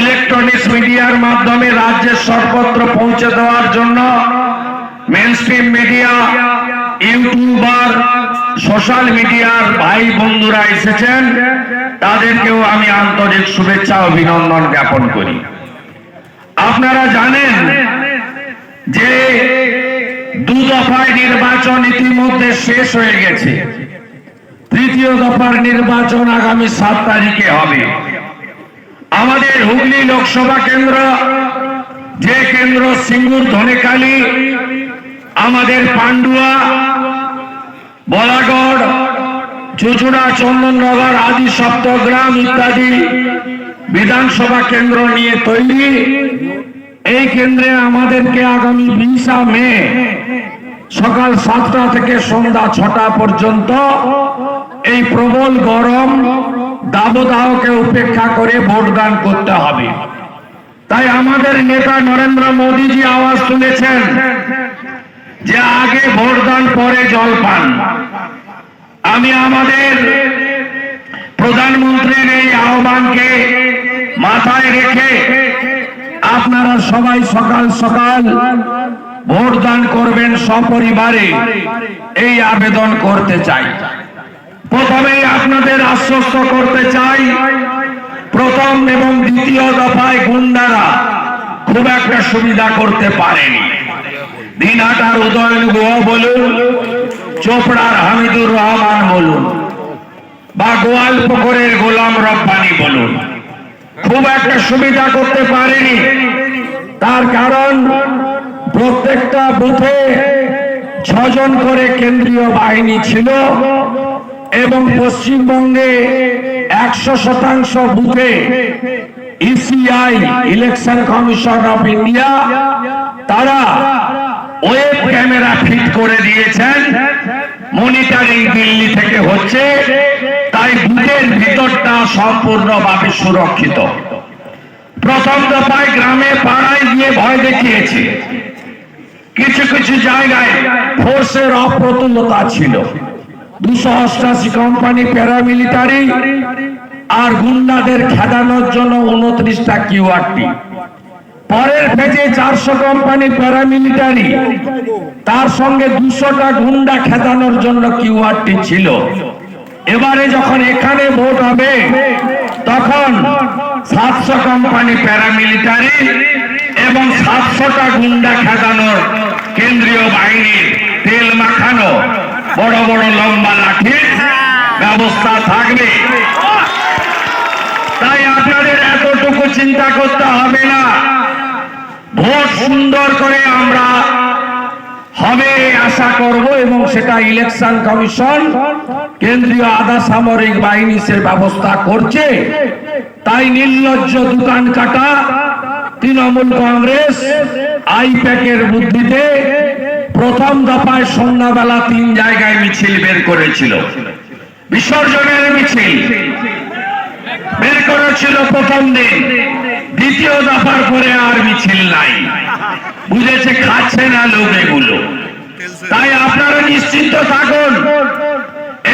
Electronics মিডিয়ার মাধ্যমে রাজ্যের সর্বত্র পৌঁছে দেওয়ার জন্য মেনস্ট্রিম মিডিয়া ইউটিউবার সোশ্যাল মিডিয়ার ভাই বন্ধুরা এসেছেন। তাদেরকেও আমি আন্তরিক শুভেচ্ছা, অভিনন্দন জ্ঞাপন করি। আপনারা জানেন যে দু দফায় নির্বাচন ইতিমধ্যে শেষ হয়ে গেছে। তৃতীয় দফার নির্বাচন আগামী সাত তারিখে হবে। আমাদের হুগলি লোকসভা কেন্দ্র, যে কেন্দ্র সিঙ্গুর ধনেকালী, আমাদের পান্ডুয়া, বলাগড়, চুচুড়া, চন্দননগর আদি সপ্তগ্রাম ইত্যাদি বিধানসভা কেন্দ্র নিয়ে তৈরি। এই কেন্দ্রে আমাদেরকে আগামী বিশা মে সকাল সাতটা থেকে সন্ধ্যা ছটা পর্যন্ত এই প্রবল গরম দাবদাহকে উপেক্ষা করে ভোটদান করতে হবে। তাই আমাদের নেতা নরেন্দ্র মোদীজি আওয়াজ তুলেছেন যে আগে পরে জল পান। আমি আমাদের প্রধানমন্ত্রীর এই আহ্বানকে মাথায় রেখে আপনারা সবাই সকাল সকাল ভোটদান করবেন সপরিবারে। এই আবেদন করতে চাই। প্রথমেই আপনাদের আশ্বস্ত করতে চাই, প্রথম এবং দ্বিতীয় দফায় গুন্ডারা খুব একটা সুবিধা করতে পারেনি। দিনহাটার উদয়ন গুহ বলুন, চোপড়ার হামিদুর রহমান বলুন, বা গোয়াল পুকুরের গোলাম রব্বানি বলুন। খুব একটা সুবিধা করতে পারেনি। তার কারণ, প্রত্যেকটা বুথে ছজন করে কেন্দ্রীয় বাহিনী ছিল। এবং পশ্চিমবঙ্গে একশো শতাংশ বুথে ECI election commission of India তারা ওয়েব ক্যামেরা ফিট করে দিয়েছেন। মনিটরিং দিল্লি থেকে হচ্ছে, তাই বুথের ভিতরটা সম্পূর্ণভাবে সুরক্ষিত। প্রথম দফায় গ্রামে পাড়ায় গিয়ে ভয় দেখিয়েছে। কিছু কিছু জায়গায় ফোর্সের অপ্রতুলতা ছিল। দুশো অষ্টাশি কোম্পানি প্যারামিলিটারি আর গুন্ডাদের খেদানোর জন্য উনত্রিশটা কিউআরটি পরের পেজে চারশো কোম্পানি প্যারামিলিটারি তার সঙ্গে দুশোটা গুন্ডা খেদানোর জন্য কিউআরটি ছিল। এবারে যখন এখানে ভোট হবে, তখন সাতশো কোম্পানি প্যারামিলিটারি এবং সাতশোটা গুন্ডা খেদানোর কেন্দ্রীয় বাহিনীর তেল মাখানো বড় বড় লম্বা লাঠির ব্যবস্থা থাকবে। তাই আপনাদের এতটুকু চিন্তা করতে হবে না। ভোট সুন্দর করে আমরা হবে আশা করব এবং সেটা ইলেকশন কমিশন কেন্দ্রীয় আধা সামরিক বাহিনী সে ব্যবস্থা করছে। তাই নির্লজ্জ দোকান কাটা, তৃণমূল কংগ্রেস, আইপ্যাকের বুদ্ধিতে প্রথম দফায় সন্ধ্যাবেলা তিন জায়গায় মিছিল বের করেছিল। বিসর্জনের মিছিল বের করেছিল প্রথম দিন। দ্বিতীয় দফার পরে আর মিছিল নাই। বুঝেছে, খাচ্ছে না লোক এগুলো। তাই আপনারা নিশ্চিন্ত থাকুন,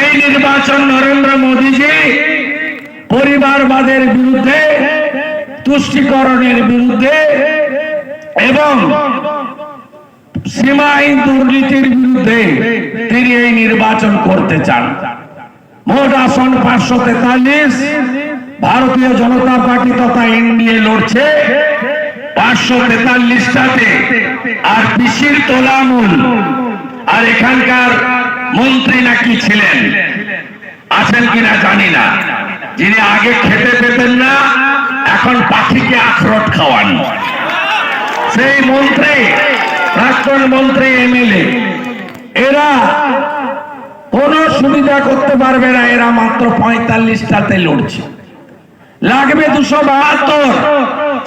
এই নির্বাচন নরেন্দ্র মোদীজি পরিবারবাদের বিরুদ্ধে, তুষ্টিকরণের বিরুদ্ধে এবং সীমাহীন দুর্নীতির বিরুদ্ধে তিনি এই নির্বাচন করতে চান। মোট আসন পাঁচশো তেতাল্লিশ, ভারতীয় জনতা পার্টি তথা এনডিএ লড়ছে। পাঁচশো তেতাল্লিশটাতে আর পিসির আর এখানকার মন্ত্রী নাকি ছিলেন? আছেন কিনা জানি না। যিনি আগে খেতে পেতেন না, এখন পাখিকে আখরোট খাওয়ান। সেই মন্ত্রী প্রাক্তন মন্ত্রী এমএলএ এরা কোন সুবিধা করতে পারবে না, এরা মাত্র পঁয়তাল্লিশটাতে লড়ছে। লাগবে দুশো বাহাত্তর।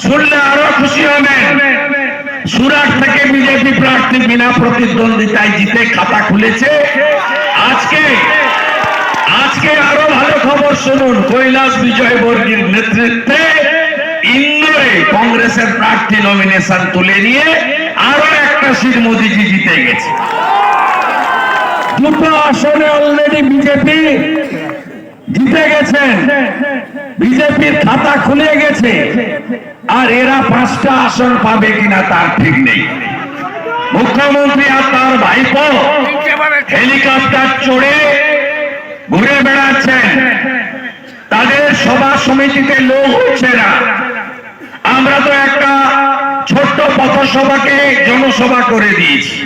শুনলে আরও খুশি হবেন। সুরাট থেকে বিজেপি প্রার্থী বিনা প্রতিদ্বন্দ্বিতায় জিতে খাতা খুলেছে। আজকে আজকে আরও ভালো খবর শুনুন। কৈলাস বিজয় বর্গীর নেতৃত্বে কংগ্রেসের প্রার্থী নমিনেশন তুলে নিয়ে আরও একটা সিট মোদিজি জিতে গেছে। দুটো আসনে অলরেডি বিজেপি জিতে গেছেন বিজেপির খাতা খুলে গেছে। আর এরা পাঁচটা আসন পাবে কিনা তার ঠিক নেই। মুখ্যমন্ত্রী আর তার ভাইপো হেলিকপ্টার চড়ে ঘুরে বেড়াচ্ছেন। তাদের সভা সমিতিতে লোক হচ্ছে না। আমরা তো একটা ছোট্ট পথসভাকে জনসভা করে দিয়েছি।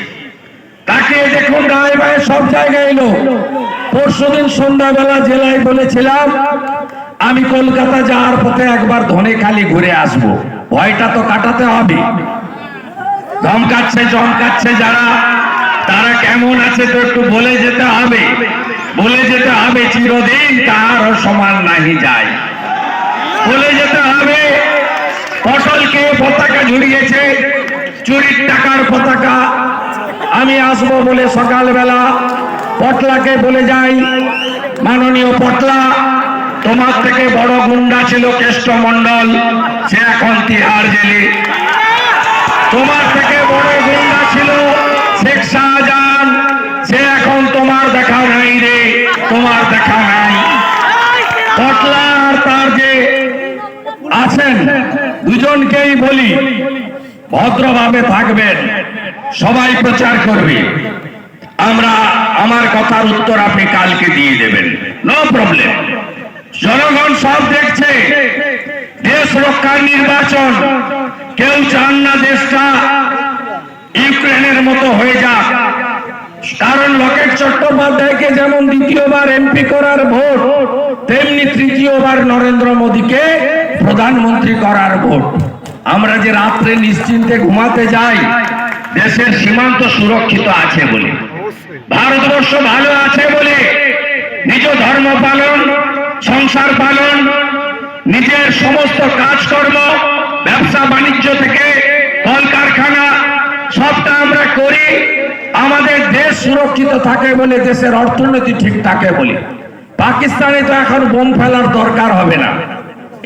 তাকে দেখুন, গায়ে গায়ে সব জায়গায় এলো। পরশুদিন সন্ধ্যাবেলা জেলায় বলেছিলাম, আমি কলকাতা যাওয়ার পথে একবার ধনে খালি ঘুরে আসব। ভয়টা তো কাটাতে হবে। ধমকাচ্ছে, চমকাচ্ছে যারা, তারা কেমন আছে তো একটু বলে যেতে হবে। বলে যেতে হবে, চিরদিন তার সমান নাহি যায়। বলে যেতে হবে পটলকে পতাকা ঝুড়িয়েছে চুরির টাকার পতাকা। আমি আসব বলে সকালবেলা পটলাকে বলে যাই, মাননীয় পটলা, তোমার থেকে বড় গুন্ডা ছিল কেষ্ট মন্ডল সে এখন তিহার জেলে। তোমার থেকে বড় গুন্ডা ছিল শেখ শাহজাহান, সে এখন তোমার দেখা নাই রে, তোমার দেখা নাই। পটলা আর তার যে আছেন। দুজনকেই বলি, ভদ্রভাবে থাকবেন। সবাই প্রচার করবে। আমরা আমার কথার উত্তর আপনি কালকে দিয়ে দেবেন। নো প্রবলেম জনগণ সব দেখছে। দেশ রক্ষার নির্বাচন। কেউ চান না দেশটা ইউক্রেনের মতো হয়ে যাক। কারণ লকেট চট্টোপাধ্যায়কে যেমন দ্বিতীয়বার এমপি করার ভোট, তেমনি তৃতীয়বার নরেন্দ্র মোদীকে প্রধানমন্ত্রী করার ভোট। আমরা যে রাত্রে নিশ্চিন্তে ঘুমাতে যাই, দেশের সীমান্ত সুরক্ষিত আছে বলে, ভারতবর্ষ ভালো আছে বলে, নিজ ধর্ম পালন, সংসার পালন, নিজের সমস্ত কাজকর্ম, ব্যবসা বাণিজ্য থেকে কলকারখানা, সবটা আমরা করি। আমাদের দেশ সুরক্ষিত থাকে বলে, দেশের অর্থনীতি ঠিক থাকে বলে। পাকিস্তানে তো এখন বোম ফেলার দরকার হবে না।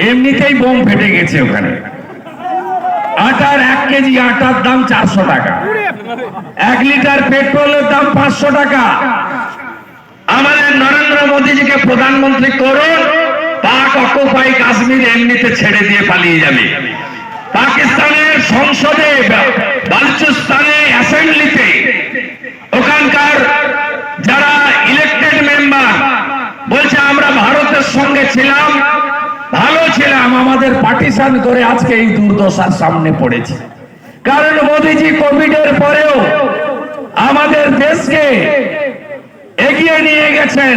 এমনিতেই বোম ফেটে গেছে ওখানে। আটার এক কেজি আটার দাম চারশো টাকা। এক লিটার পেট্রোলের দাম পাঁচশো টাকা। আমাদের নরেন্দ্র মোদীজিকে প্রধানমন্ত্রী করুন, পাক অকুপাই কাশ্মীর এমনিতে ছেড়ে দিয়ে পালিয়ে যাবে। পাকিস্তানের সংসদে বালুচিস্তানে অ্যাসেম্বলিতে ওখানকার যারা ইলেকটেড মেম্বার বলছে, আমরা ভারতের সঙ্গে ছিলাম, ভালো ছিলাম, আমাদের পার্টিশন করে আজকে এই দুর্দশার সামনে পড়েছি। কারণ মোদীজি কোভিডের পরেও আমাদের দেশকে এগিয়ে নিয়ে গেছেন।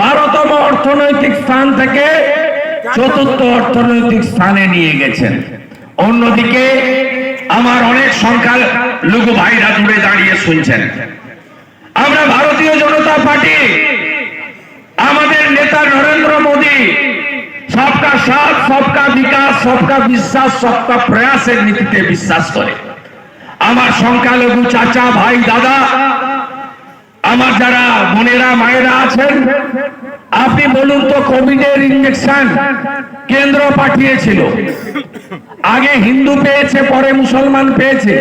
বারোতম অর্থনৈতিক স্থান থেকে চতুর্থ অর্থনৈতিক স্থানে নিয়ে গেছেন। অন্যদিকে আমার অনেক সংখ্যা লঘু ভাইরা দূরে দাঁড়িয়ে শুনছেন। আমরা ভারতীয় জনতা পার্টি, আমাদের নেতা নরেন্দ্র মোদী, সবকা সাথ, সবকা বিকাশ, সবকা বিশ্বাস, সবকা প্রয়াসের নীতিতে বিশ্বাস করে। আমার সংখ্যালঘু চাচা ভাই দাদা, আমার যারা বোনেরা, মায়েরা আছেন, আপনি বলুন তো কোভিডের ইঞ্জেকশন কেন্দ্র পাঠিয়েছিল? আগে হিন্দু পেয়েছে, পরে মুসলমান পেয়েছে।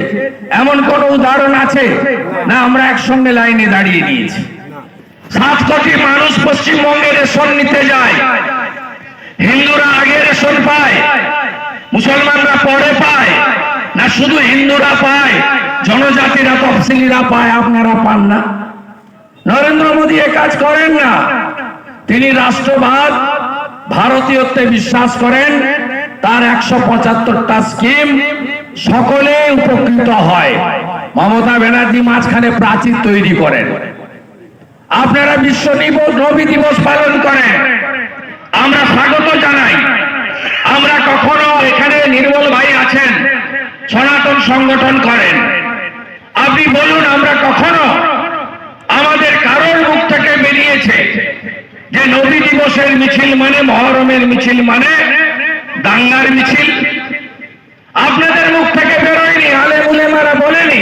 এমন কোন উদাহরণ আছে? না, আমরা একসঙ্গে লাইনে দাঁড়িয়ে নিয়েছি। সাত কোটি মানুষ পশ্চিমবঙ্গে রেশন নিতে যায়। হিন্দুরা আগে রেশন পায়, মুসলমানরা পরে পায়। না, শুধু হিন্দুরা পায়, জনজাতিরা, তফসিলিরা পায়, আপনারা পান না। নরেন্দ্র মোদী এ কাজ করেন না। তিনি রাষ্ট্রবাদ, ভারতীয়ত্বে বিশ্বাস করেন। তার একশো পঁচাত্তরটা স্কিম সকলে উপকৃত হয়। মমতা ব্যানার্জি মাঝখানে প্রাচীর তৈরি করেন। আপনারা বিশ্ব দিবস রবি দিবস পালন করেন। আমরা স্বাগত জানাই। আমরা কখনো এখানে নির্মল ভাই আছেন, সনাতন সংগঠন করেন। আপনি বলুন, আমরা কখনো আমাদের কারোর মুখ থেকে বেরিয়েছে যে নবী দিবসের মিছিল মানে মহরমের মিছিল মানে? দাঙ্গার মিছিল। আপনাদের মুখ থেকে বেরোয়নি আলে মুলেমারা বলেনি,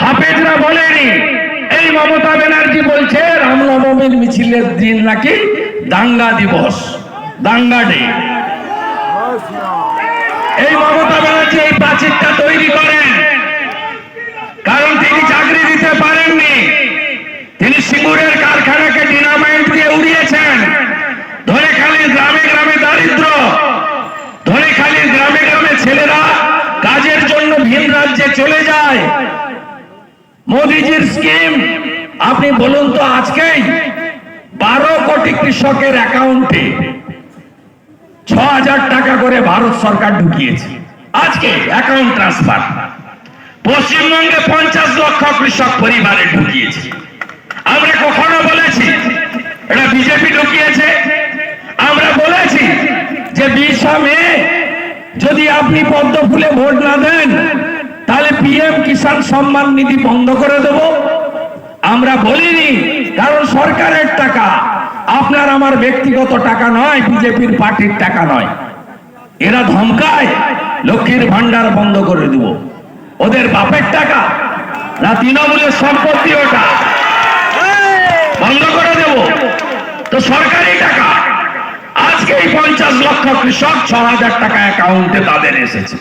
হাফেজরা বলেনি। এই মমতা ব্যানার্জি বলছে রামনবমীর মিছিলের দিন নাকি দাঙ্গা দিবস, দাঙ্গা ডে। এই মমতা ব্যানার্জি এই প্রাচীরটা তৈরি করেন। কারণ তিনি চাকরি দিতে পারেননি। তিনি সিঙ্গুরের কারখানাকে ডিনামাইট দিয়ে উড়িয়েছেন। ধরে খালি গ্রামে গ্রামে দারিদ্র গ্রামে গ্রামে ছেলেরা কাজের জন্য ভিন রাজ্যে চলে যায়। মোদিজির স্কিম, আপনি বলুন তো আজকেই বারো কোটি কৃষকের অ্যাকাউন্টে ছ হাজার টাকা করে ভারত সরকার ঢুকিয়েছে। আজকে অ্যাকাউন্ট ট্রান্সফার। পশ্চিমবঙ্গে পঞ্চাশ লক্ষ কৃষক পরিবারে ঢুকিয়েছে। আমরা কখনো বলেছি, এটা বিজেপি ঢুকিয়েছে আমরা বলেছি যে বিশা মে যদি আপনি পদ্ম ফুলে ভোট না দেন, তাহলে পিএম কিষাণ সম্মান নিধি বন্ধ করে দেব। আমরা বলিনি, কারণ সরকারের টাকা, আপনার আমার ব্যক্তিগত টাকা নয়, বিজেপির পার্টির টাকা নয়। এরা ধমকায়, লক্ষ্মীর ভান্ডার বন্ধ করে দেব। ওদের বাপের টাকা, না তৃণমূলের সম্পত্তি ওটা। বন্ধ করে দেব। তো সরকারি টাকা আজকে এই পঞ্চাশ লক্ষ কৃষক ছ হাজার টাকা অ্যাকাউন্টে তাদের এসেছে।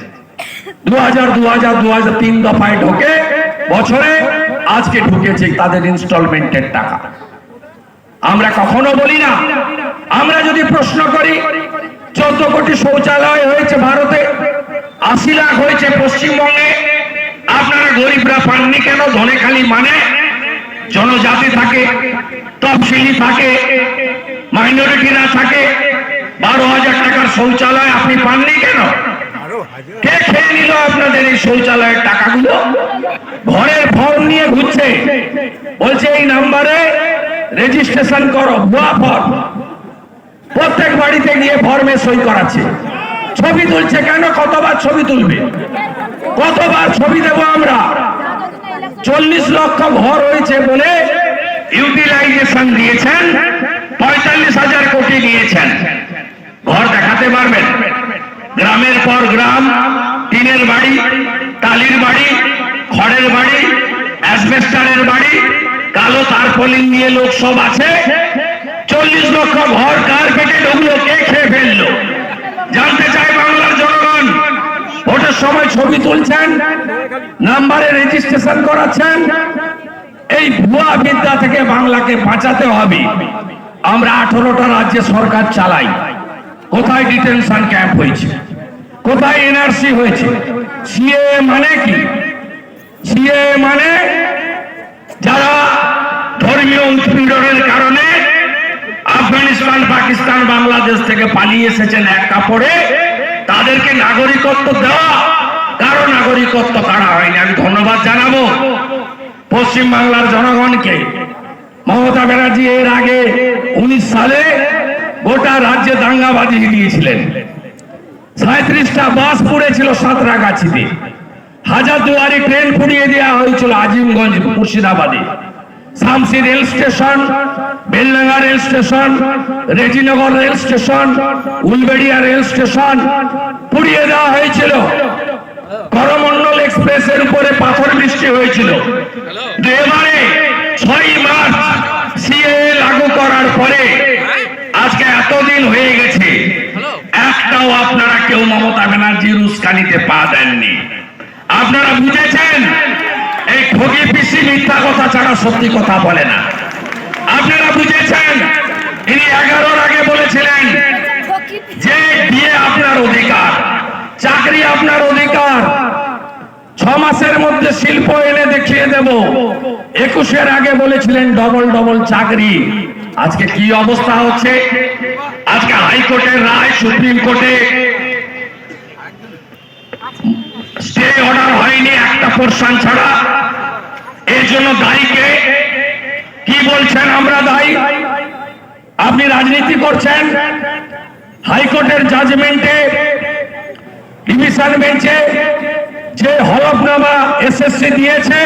দু হাজার দু হাজার দু হাজার তিন দফায় ঢোকে, বছরে আজকে ঢুকেছে তাদের ইনস্টলমেন্টের টাকা। আমরা কখনো বলি না। আমরা যদি প্রশ্ন করি, চোদ্দ কোটি শৌচালয় হয়েছে ভারতে, আশি লাখ হয়েছে পশ্চিমবঙ্গে, আপনারা গরিবরা পাননি কেন? ধনেখালি মানে জনজাতি থাকে, তফসিলি থাকে মাইনরিটিরা থাকে বারো হাজার টাকার শৌচালয় আপনি পাননি কেন? কে খেয়ে নিল আপনাদের এই শৌচালয়ের টাকাগুলো? ঘরের ফর্ম নিয়ে ঘুরছে। বলছে এই নাম্বারে রেজিস্ট্রেশন করো ভুয়া ফর্ম। প্রত্যেক বাড়িতে গিয়ে ফর্মে সই করাচ্ছে। ছবি তুলছে কেন? কতবার ছবি তুলবে? কতবার ছবি দেব আমরা? চল্লিশ লক্ষ ঘর হয়েছে বলে ইউটিলাইজেশন দিয়েছেন পঁয়তাল্লিশ হাজার কোটি দিয়েছেন। ঘর দেখাতে পারবেন। গ্রামের পর গ্রাম, টিনের বাড়ি, টালির বাড়ি, খড়ের বাড়ি, অ্যাসবেস্টারের বাড়ি, কালো তার তারপলিন নিয়ে লোক সব আছে। চল্লিশ লক্ষ ঘর কার পেটে ঢুকলো, কে খেয়ে ফেলল? জানতে চাই বাংলার জনগণ। ভোটের সময় ছবি তুলছেন, নাম্বারে রেজিস্ট্রেশন করাচ্ছেন। এই ভুয়া বিদ্যা থেকে বাংলাকে বাঁচাতে হবে। আমরা আঠারোটা রাজ্যে সরকার চালাই। কোথায় ডিটেনশন ক্যাম্প হয়েছে? কোথায় এনআরসি হয়েছে? সিএ মানে কি? সিএ মানে যারা ধর্মীয় উৎপীড়নের কারণে আফগানিস্তান, পাকিস্তান, বাংলাদেশ থেকে পালিয়ে এসেছেন এক কাপড়ে, তাদেরকে নাগরিকত্ব দেওয়া, কারও নাগরিকত্ব কারা হয়নি। আমি ধন্যবাদ জানাব পশ্চিম বাংলার জনগণকে। মমতা ব্যানার্জি এর আগে উনিশ সালে গোটা রাজ্যে দাঙ্গা বাজিয়ে দিয়েছিলেন সাঁত্রিশটা বাস পুড়েছিল সাঁতরাগাছিতে। হাজার দুয়ারি ট্রেন পুড়িয়ে দেওয়া হয়েছিল আজিমগঞ্জ মুর্শিদাবাদে। Shamsi rail station, Beldanga rail station, Rejinagar rail station, Uluberia rail station পুড়িয়ে দেওয়া হয়েছিল। করমন্ডল এক্সপ্রেসের উপরে পাথর বৃষ্টি হয়েছিল। এবারে ছয় মার্চ সিএ লাগু করার পরে আজকে এতদিন হয়ে গেছে। একটাও আপনারা কেউ মমতা ব্যানার্জির উস্কানিতে পা দেননি। আপনারা বুঝেছেন? এই ঠগি পিসি মিথ্যা কথা ছাড়া সত্যি কথা বলে না। আপনারা বুঝেছেন? তিনি এগারোর আগে বলেছিলেন যে বিয়ে আপনার অধিকার চাকরি আপনার অধিকার। ছ মাসের মধ্যে শিল্প এনে দেখিয়ে দেব। একুশের আগে বলেছিলেন ডবল ডবল চাকরি। আজকে কি অবস্থা হচ্ছে? আজকে হাইকোর্টের রায়, সুপ্রিম কোর্টে স্টে অর্ডার হয়নি একটা পোর্শন ছাড়া। এর জন্য দায়ীকে কি বলছেন আমরা দায়ী? আপনি রাজনীতি করছেন, হাইকোর্টের জাজমেন্টে, ডিভিশন বেঞ্চে যে হলফনামা এসএসসি দিয়েছে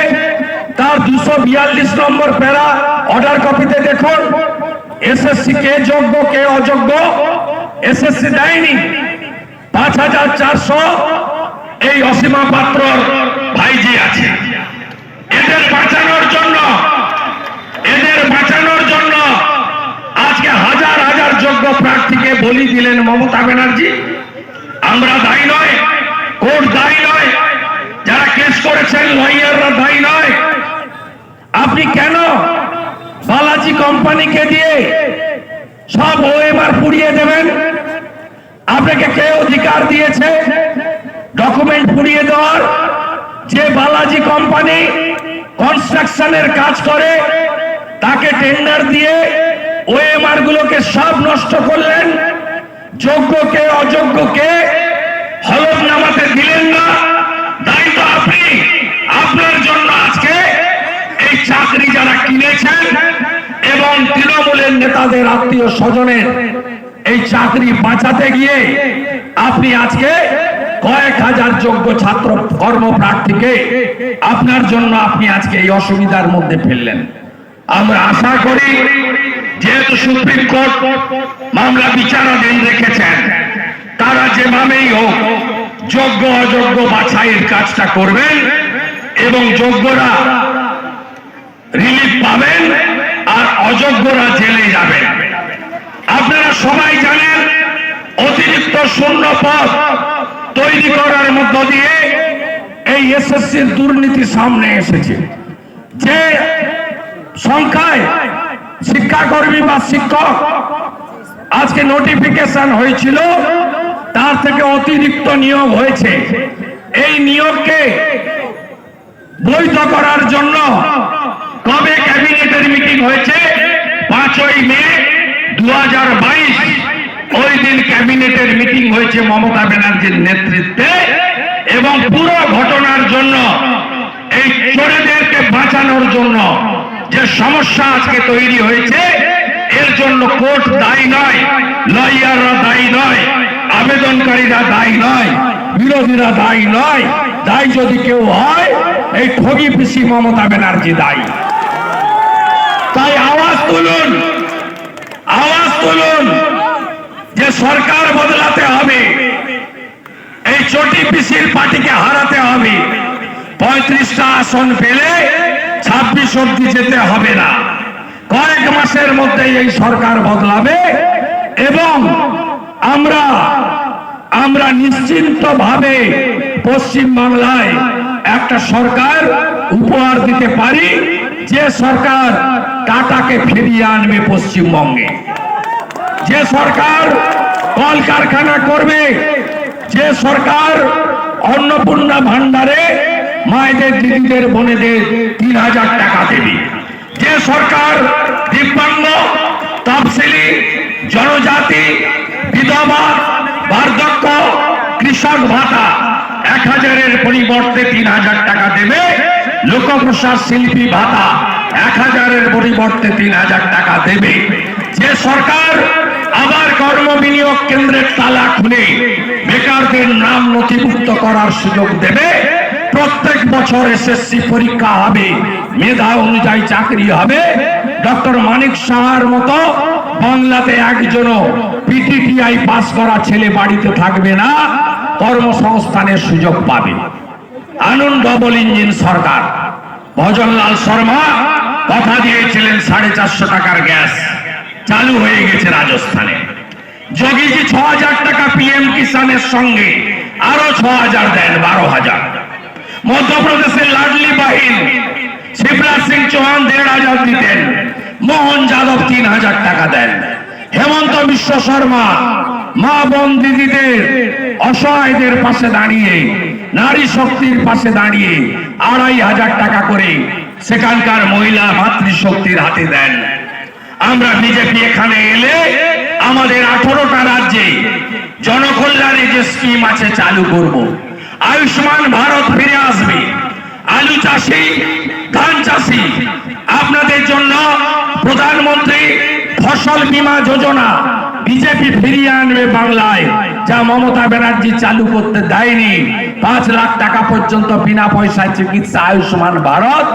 তার দুশো বিয়াল্লিশ নম্বর প্যারা অর্ডার কপিতে দেখুন। এসএসসি কে যোগ্য, কে অযোগ্য? এসএসসি দেয়নি। পাঁচ হাজার চারশো এই অসীমা পাত্রর ভাইজি আছে। এদের বাঁচানোর জন্য, এদের বাঁচানোর জন্য আজকে হাজার হাজার যোগ্য প্রার্থীকে বলি দিলেন মমতা ব্যানার্জি। আমরা দায়ী নয়, কোর্ট দায়ী নয়, যারা কেস করেছেন লয়াররা দায়ী নয়। আপনি কেন বালাজি কোম্পানিকে দিয়ে সব ওএমআর পুড়িয়ে দেবেন? আপনাকে কে অধিকার দিয়েছে ডকুমেন্ট পুড়িয়ে দেওয়ার? যে বালাজি কোম্পানি কনস্ট্রাকশনের কাজ করে, তাকে টেন্ডার দিয়ে ও ওএমআর গুলোকে সব নষ্ট করলেন। যোগ্যকে অযোগ্যকে হলফ নামাতে দিলেন না দায়ী তো আপনি নেতাদের আত্মীয় স্বজনের এই চাকরি বাঁচাতে গিয়ে আপনি আজকে কয়েক হাজার যোগ্য ছাত্র কর্মপ্রার্থীকে আপনার জন্য আপনি আজকে এই অসুবিধার মধ্যে ফেললেন। আমরা আশা করি যেহেতু সুপ্রিম কোর্ট মামলা বিচারাধীন রেখেছেন, তারা যেভাবেই হোক যোগ্য অযোগ্য বাছাইয়ের কাজটা করবেন এবং যোগ্যরা রিলিফ পাবেন অযোগ্যরা জেলে যাবেন। আপনারা সবাই জানেন, অতিরিক্ত শূন্য পদ তৈরি করার মধ্য দিয়ে এই এসএসসির দুর্নীতি সামনে এসেছে। যে সংখ্যায় শিক্ষাকর্মী বা শিক্ষক আজকে নোটিফিকেশন হয়েছিল, তার থেকে অতিরিক্ত নিয়োগ হয়েছে। এই নিয়োগকে বৈধ করার জন্য কবে ক্যাবিনেটের মিটিং হয়েছে? পাঁচই মে দু হাজার বাইশ। ওই দিন ক্যাবিনেটের মিটিং হয়েছে মমতা ব্যানার্জির নেতৃত্বে এবং পুরো ঘটনার জন্য, এই চোরেদেরকে বাঁচানোর জন্য যে সমস্যা আজকে তৈরি হয়েছে, এর জন্য কোর্ট দায়ী নয়, লয়াররা দায়ী নয়, আবেদনকারীরা দায়ী নয়, বিরোধীরা দায়ী নয়। দায়ী যদি কেউ হয়, এই ঠগি পিসি মমতা ব্যানার্জি দায়ী। তুলুন। আওয়াজ তুলুন যে সরকার বদলাতে হবে। এই চটি পিসির পার্টিকে হারাতে হবে। পঁয়ত্রিশটা আসন পেলে ছাব্বিশ অব্দি যেতে হবে না। কয়েক মাসের মধ্যে এই সরকার বদলাবে এবং আমরা আমরা নিশ্চিন্ত ভাবে পশ্চিম বাংলায় একটা সরকার উপহার দিতে পারি। যে সরকার টাটাকে ফিরিয়ে আনবে পশ্চিমবঙ্গে, যে সরকার কলকারখানা করবে, যে সরকার অন্নপূর্ণা ভান্ডারে মায়েদের দিদিদের বোনেদের তিন হাজার টাকা দেবে, যে সরকার দিব্যাঙ্গ, তফসিলি, জনজাতি, বিধবা, বার্ধক্য, কৃষক ভাতা এক হাজারের পরিবর্তে তিন হাজার টাকা দেবে লোকপ্রসাদ শিল্পী ভাতা এক হাজারের পরিবর্তে তিন হাজার টাকা দেবে। যে সরকার আবার কর্ম বিনিয়োগ কেন্দ্রের তালা খুলে বেকারদের নাম নথিভুক্ত করার সুযোগ দেবে। প্রত্যেক বছর এসএসসি পরীক্ষা হবে, মেধা অনুযায়ী চাকরি হবে। ডক্টর মানিক সাহার মতো বাংলাতে একজনও পিটিটিআই পাস করা ছেলে বাড়িতে থাকবে না। কর্মসংস্থানের সুযোগ পাবে। আনন্দ ডবল ইঞ্জিন সরকার। ভজনলাল শর্মা কথা দিয়েছিলেন সাড়ে চারশো টাকার গ্যাস। চালু হয়ে গেছে রাজস্থানে। যোগীজি ছ হাজার টাকা পিএম কিষানের সঙ্গে আরও ছ হাজার দেন, বারো হাজার। মধ্যপ্রদেশের লাডলি বাহিন, শিবরাজ সিং চৌহান দেড় হাজার দিতেন। মোহন যাদব তিন হাজার টাকা দেন। হেমন্ত বিশ্ব শর্মা মা বোন দিদিদের, অসহায়দের পাশে দাঁড়িয়ে, নারী শক্তির পাশে দাঁড়িয়ে আড়াই হাজার টাকা করে সেখানকার মহিলা মাতৃশক্তির হাতে দেন। আমরা বিজেপি এখানে এলে আমাদের আঠারোটা রাজ্যে জনকল্যাণে যে স্কিম আছে চালু করব। আয়ুষ্মান ভারত ফিরে আসবে। আলু চাষি, ধান চাষি, আপনাদের জন্য প্রধানমন্ত্রী ফসল বীমা যোজনা বিজেপি ফিরিয়ে আনবে বাংলায়, যা মমতা ব্যানার্জি চালু করতে দেয়নি। পাঁচ লাখ টাকা পর্যন্ত বিনা পয়সায় চিকিৎসা আয়ুষ্মান ভারত,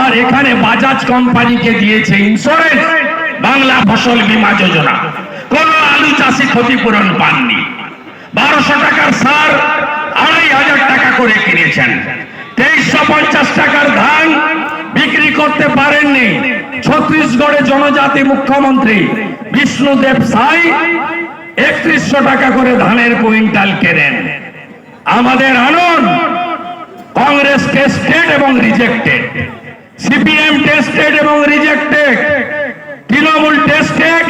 আর এখানে বাজাজ কোম্পানিকে দিয়েছে ইন্স্যুরেন্স বাংলা ফসল বীমা যোজনা। কোন আলু চাষি ক্ষতিপূরণ পাননি। বারোশো টাকার সার আড়াই হাজার টাকা করে কিনেছেন। তেইশশো পঞ্চাশ টাকার ধান বিক্রি করতে পারেননি। ছত্রিশগড়ে জনজাতি মুখ্যমন্ত্রী বিষ্ণুদেব সাই একত্রিশশো টাকা করে ধানের কুইন্টাল কেনেন। আমাদের আনন্দ, কংগ্রেস টেস্টেড এবং রিজেক্টেড সিপিএম টেস্টেড এবং rejected Trinamool tested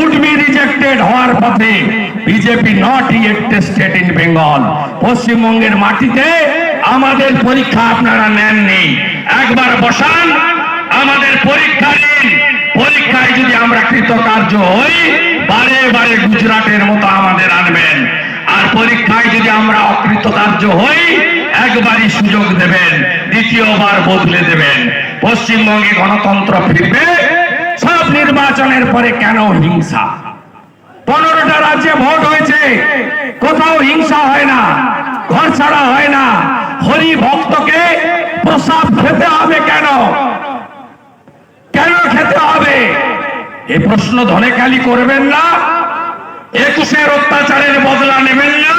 would be rejected হওয়ার পথে BJP not yet tested in Bengal পশ্চিমবঙ্গের মাটিতে আমাদের পরীক্ষা আপনারা নেননি। একবার বসান, আমাদের পরীক্ষা নিন পরীক্ষায় যদি আমরা কৃতকার্য হই, বারে বারে গুজরাটের মতো আমাদের আনবেন। আর পরীক্ষায় যদি আমরা অকৃতকার্য হই, একবারই সুযোগ দেবেন, দ্বিতীয়বার বদলে দেবেন। পশ্চিমবঙ্গে গণতন্ত্র ফিরবে, সব নির্বাচনের পরে কেন হিংসা? পনেরোটা রাজ্যে ভোট হয়েছে, কোথাও হিংসা হয় না, ঘর ছাড়া হয় না। হরি ভক্তকে প্রসাদ খেতে হবে কেন? কেন খেতে হবে? এ প্রশ্ন ধনে খালি করবেন না, একুশের অত্যাচারের বদলা নেবেন না,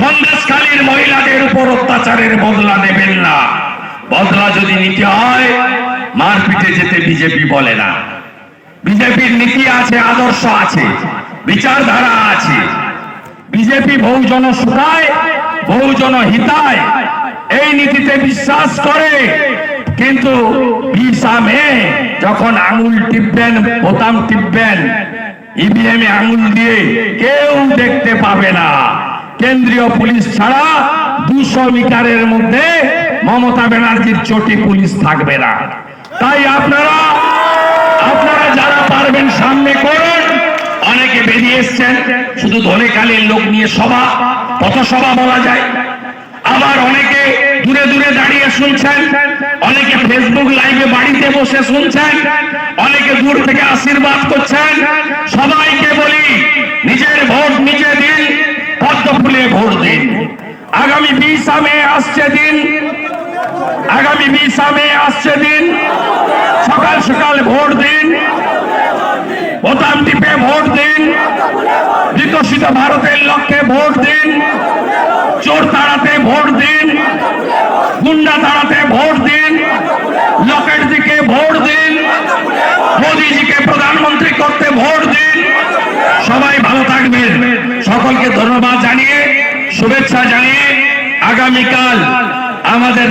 সন্দেশখালীর মহিলাদের উপর অত্যাচারের বদলা নেবেন না। বদলা যদি নিতে হয়, মারপিটে যেতে বিজেপি বলে না। বিজেপির নীতি আছে, আদর্শ আছে, বিচারধারা আছে। বিজেপি বহুজন সুখায় বহুজন হিতায় এই নীতিতে বিশ্বাস করে। কিন্তু যখন আঙুল টিপবেন, বোতাম টিপবেন ইভিএম আঙুল দিয়ে কেউ দেখতে পাবে না। কেন্দ্রীয় পুলিশ ছাড়া দুশো মিটারের মধ্যে মমতা ব্যানার্জির চটি পুলিশ থাকবে না। তাই আপনারা আপনারা যারা পারবেন সামনে করুন, অনেকে বেরিয়ে এসছেন, শুধু ধনেকালের লোক নিয়ে সভা। পথসভা বলা যায়। আবার অনেকে দূরে দূরে দাঁড়িয়ে শুনছেন, অনেকে ফেসবুক লাইভে বাড়িতে বসে শুনছেন, অনেকে দূর থেকে আশীর্বাদ করছেন। সবাইকে বলি, নিজের ভোট নিজে দিন, পদ্ম ফুলে ভোট দিন। আগামী বিশ মে আসছে দিন, আগামী বিশ মে আসছে দিন, সকাল সকাল ভোট দিন। বোতাম টিপে ভোট দিন? বিকশিত ভারতের লক্ষ্যে ভোট দিন? চোর তাড়াতে ভোট দিন? গুন্ডা তাড়াতে ভোট দিন? লকেট দিকে ভোট দিন? মোদিজিকে প্রধানমন্ত্রী করতে ভোট দিন? সবাই ভালো থাকবেন। সকলকে ধন্যবাদ জানিয়ে, শুভেচ্ছা জানিয়ে আগামীকাল আমাদের